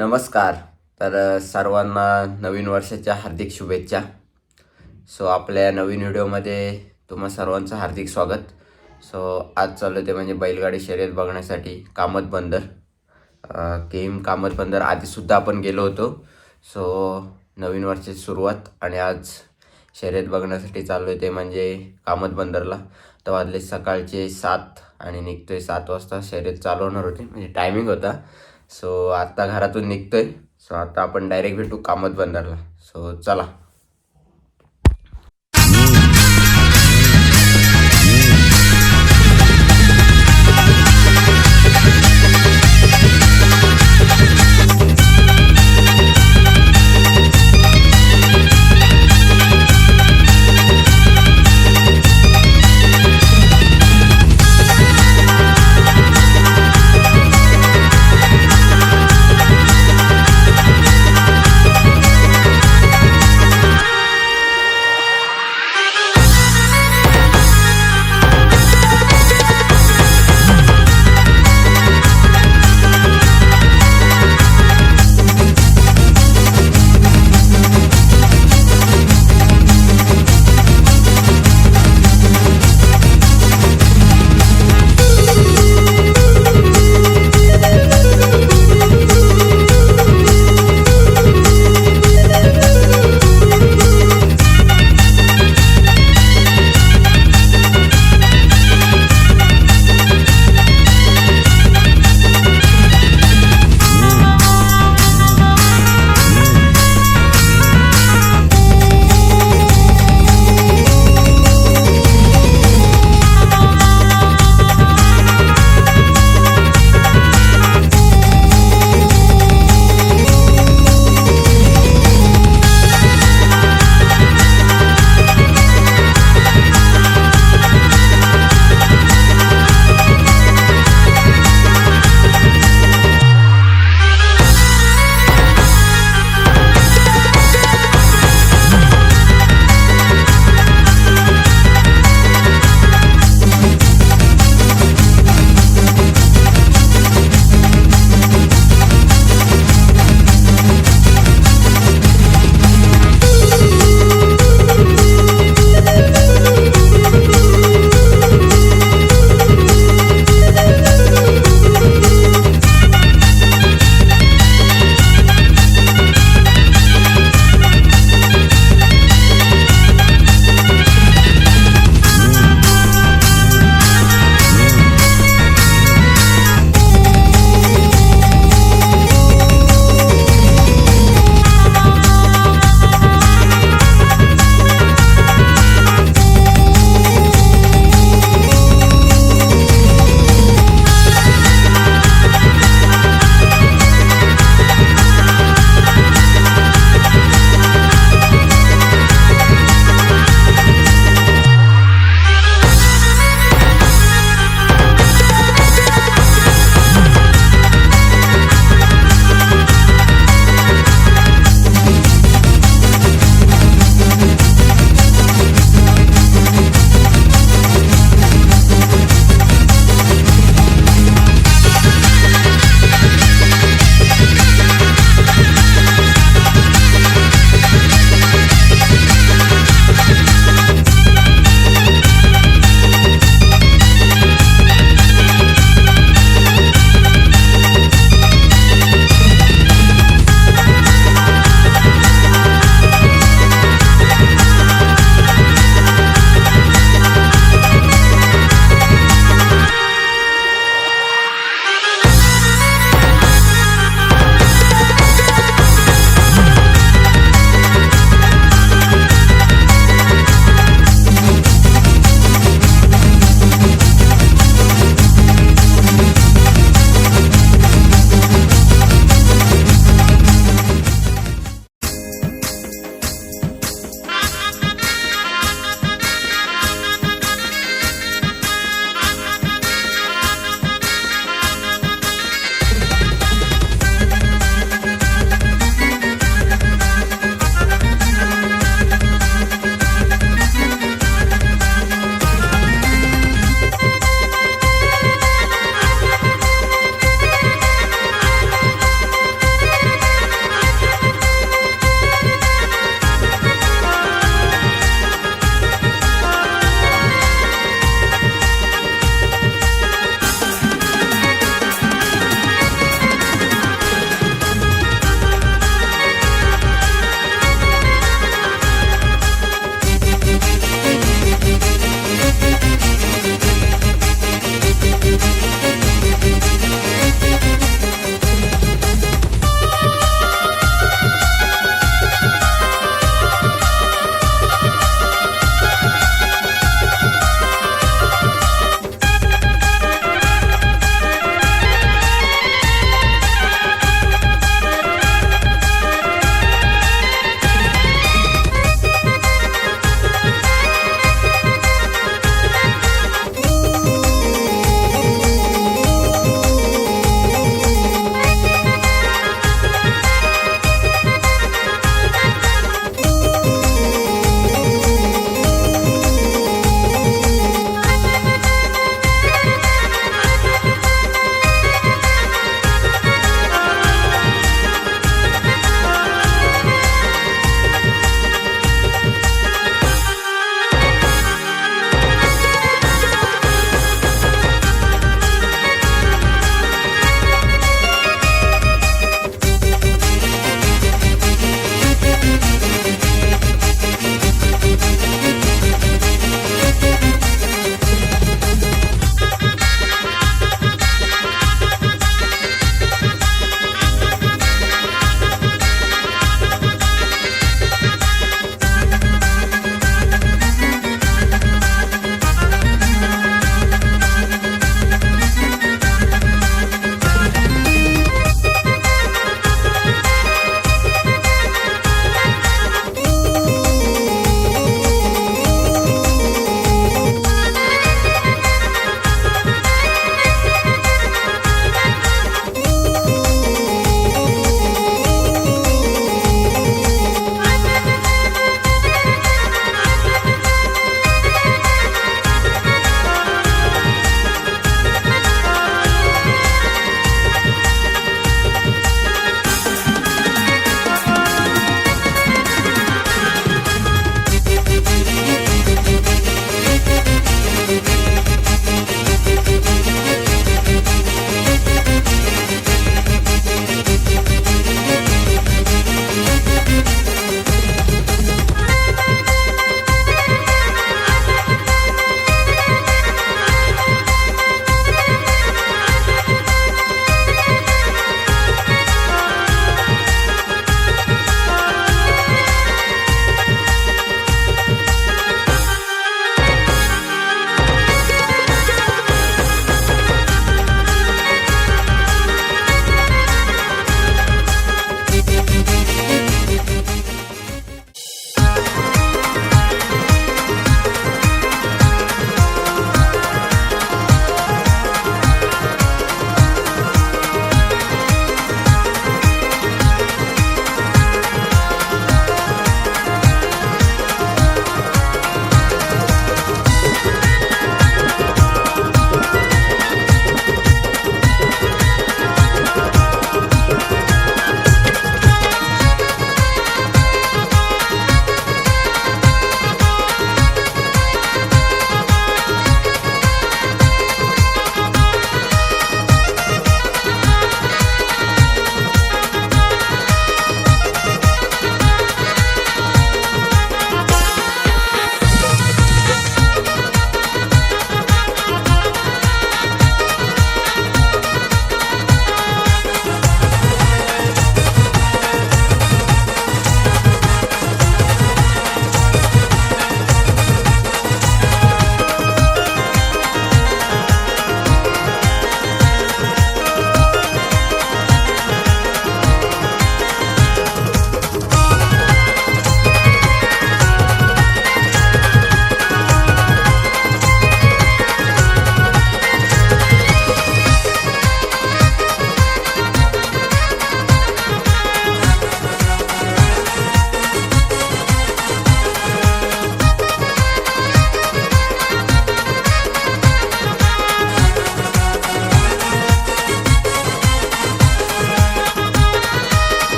नमस्कार. तर सर्वांना नवीन वर्षाच्या हार्दिक शुभेच्छा. सो आपल्या नवीन व्हिडिओमध्ये तुम्हा सर्वांचं हार्दिक स्वागत. सो आज चालू ते म्हणजे बैलगाडी शर्यत बघण्यासाठी कामत बंदर. केम कामत बंदर आधीसुद्धा आपण गेलो होतो. सो नवीन वर्षाची सुरुवात आणि आज शर्यत बघण्यासाठी चाललो ते म्हणजे कामत बंदरला. तर वाजले सकाळचे सात आणि निघतोय सात वाजता. शर्यत चालवणार होते. होती म्हणजे टायमिंग होता. सो आता घरातून निघतोय. सो आता आपण डायरेक्ट भेटू कामत बंदरला. सो चला.